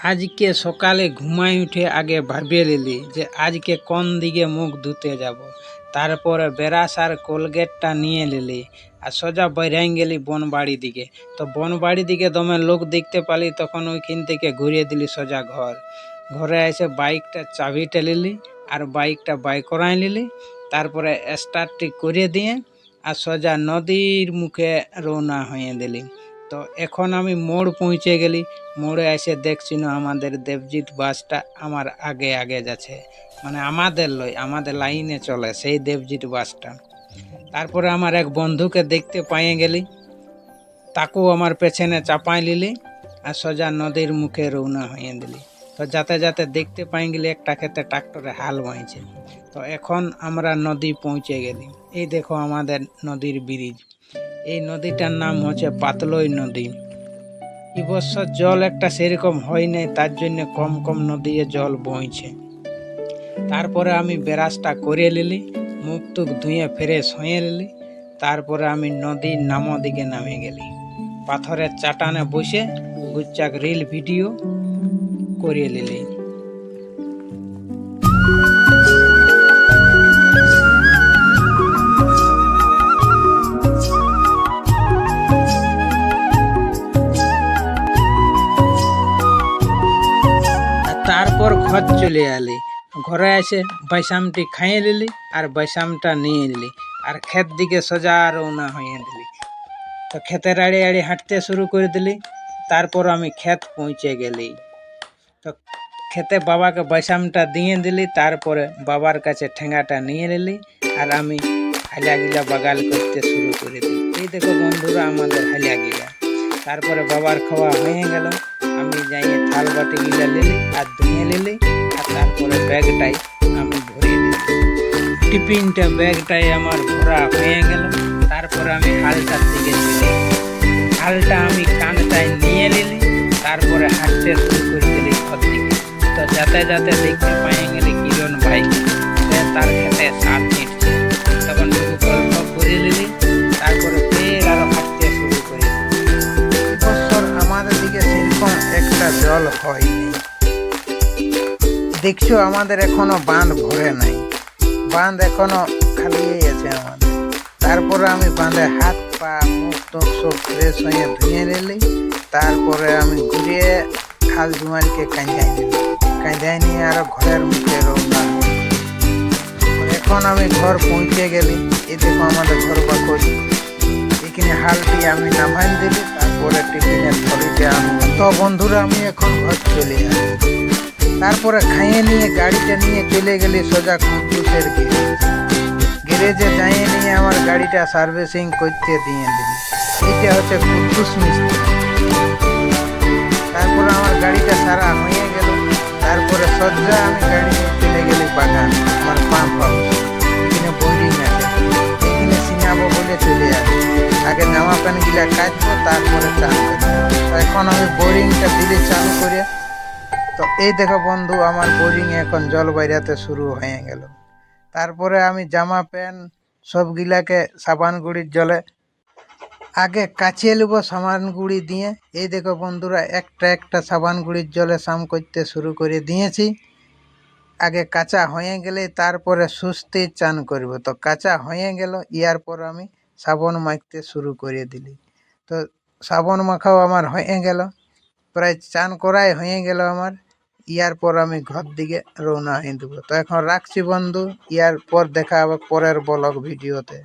আজকে সকালে ঘুমাই উঠে আগে ভাবিয়ে নিলি যে আজকে কোন দিকে মুখ ধুতে যাব। তারপরে বেরাস আর কোলগেটটা নিয়ে নিলি আর সোজা বেরাই গেলি বনবাড়ি দিকে। তো বনবাড়ি দিকে দমে লোক দেখতে পালি, তখন ওইখান থেকে ঘুরিয়ে দিলি সোজা ঘর। ঘরে এসে বাইকটা চাবিটা নিলি আর বাইকটা বাই করাই নিলি তারপরে স্টার্টটি করে দিয়ে আর সোজা নদীর মুখে রওনা হয়ে দিলি। তো এখন আমি মোড় পৌঁছে গেলি। মোড়ে এসে দেখছি না আমাদের দেবজিৎ বাসটা আমার আগে আগে যাচ্ছে। মানে আমাদের লই, আমাদের লাইনে চলে সেই দেবজিৎ বাসটা। তারপরে আমার এক বন্ধুকে দেখতে পাইয়ে গেলি। তাকেও আমার পেছনে চাপাই লিলি আর সোজা নদীর মুখে রওনা হয়ে দিলি। তো যাতে যাতে দেখতে পাই গেলি একটা ক্ষেত্রে ট্রাক্টরে হাল বইছে। তো এখন আমরা নদী পৌঁছে গেলি। এই দেখো আমাদের নদীর ব্রিজ। এই নদীটার নাম হচ্ছে পাতলই নদী। এই বছর জল একটা সেরকম হয় নাই, তার জন্য কম কম নদীয়ে জল বইছে। তারপরে আমি বেরাসটা করে নিলি, মুখ টুক ধুয়ে ফ্রেশ হয়ে নিলি, তারপরে আমি নদীর নাম দিকে নামে গেলি। পাথরের চাটানে বসে গুচ্চাক রিল ভিডিও করিয়ে নিলি। ঘর চলে আলি। ঘরে এসে বাইসামটি খাইয়ে নিলি আর বাইসামটা নিয়ে নিলি আর ক্ষেত দিকে সোজা রওনা হয়ে দিলি। তো ক্ষেতের আড়ে আড়ে হাঁটতে শুরু করে দিলি, তারপর আমি ক্ষেত পৌঁছে গেলি। তো খেতে বাবাকে বাইসামটা দিয়ে দিলি, তারপরে বাবার কাছে ঠেঙ্গাটা নিয়ে নিলি আর আমি হালিয়া গিলা বাগাল করতে শুরু করে দিই এই দেখো বন্ধুরা, আমাদের হালিয়া গিলা তারপরে বাবার খাওয়া হয়ে গেল। আমি যাই থাল বাটি গিলা নিলি আর ধুয়ে নিলি আর তারপরে ব্যাগটাই আমি ভরিয়ে দিলি টিফিনটা ব্যাগটাই আমার ভরা হয়ে গেল। তারপরে আমি হালটার দিকে চলে হালটা আমি কানটায় নিয়ে নিলি তারপরে হাঁটতে শুরু করে দিলি ঘর তো যাতে যাতে দেখতে পাই গেলি কিরণ ভাই, সে তার খেতে সাত জল হয়নি দেখছ, আমাদের এখনও বাঁধ ভরে নাই। বাঁধ এখনও খালি আছে আমাদের। তারপরে আমি বাঁধে হাত, পা, মুখ টুক সব ফ্রেশ হয়ে ধুয়ে নিলি। তারপরে আমি ঘুরিয়ে হাল জুমারিকে কাঁদাই নিলি কাঁদাই নিয়ে আরও ঘরের মুখে হই। এখন আমি ঘর পৌঁছে গেলি। এই দেখো আমাদের ঘর বাকরি এখানে হালটি আমি নামাই দিলি, তারপরে টিফিনের থলিতে আমি তো বন্ধুরা, আমি এখন ঘর চলে তারপরে খাইয়ে নিয়ে গাড়িটা নিয়ে চলে গেলি সোজা কুদ্দুসের গ্যারেজ গ্যারেজে যাইয়ে নিয়ে আমার গাড়িটা সার্ভিসিং করতে দিয়ে দিলি। এইটা হচ্ছে কুদ্দুস মিস্ত্রি। তারপরে আমার গাড়িটা সারা হয়ে গেল। তারপরে সজ্জা আমি গাড়ি আগে জামা প্যান্ট গিলা কাচবো তারপরে চান করব। এখন আমি বোরিংটা দিলে চালু করে, তো এই দেখো বন্ধু, আমার বোরিং এখন জল বাইরাতে শুরু হয়ে গেল। তারপরে আমি জামা, প্যান্ট সবগুলাকে সাবান গুঁড়ির জলে, আগে কাচিয়ে নেব সাবান গুঁড়ি দিয়ে। এই দেখো বন্ধুরা, একটা একটা সাবান গুঁড়ির জলে সাম করতে শুরু করে দিয়েছি। আগে কাঁচা হয়ে গেলে তারপরে সুস্থে চান করব। তো কাঁচা হয়ে গেল, ইয়ার পর আমি সাবন মাখতে শুরু করে দিলি। তো সাবন মাখাও আমার হয়ে গেল। প্রায় চান করাই হয়ে গেল আমার। ইয়ার পর আমি ঘর দিকে রওনা হয়ে দেবো। তো এখন রাখছি বন্ধু, ইয়ার পর দেখা হবে পরের ব্লগ ভিডিওতে।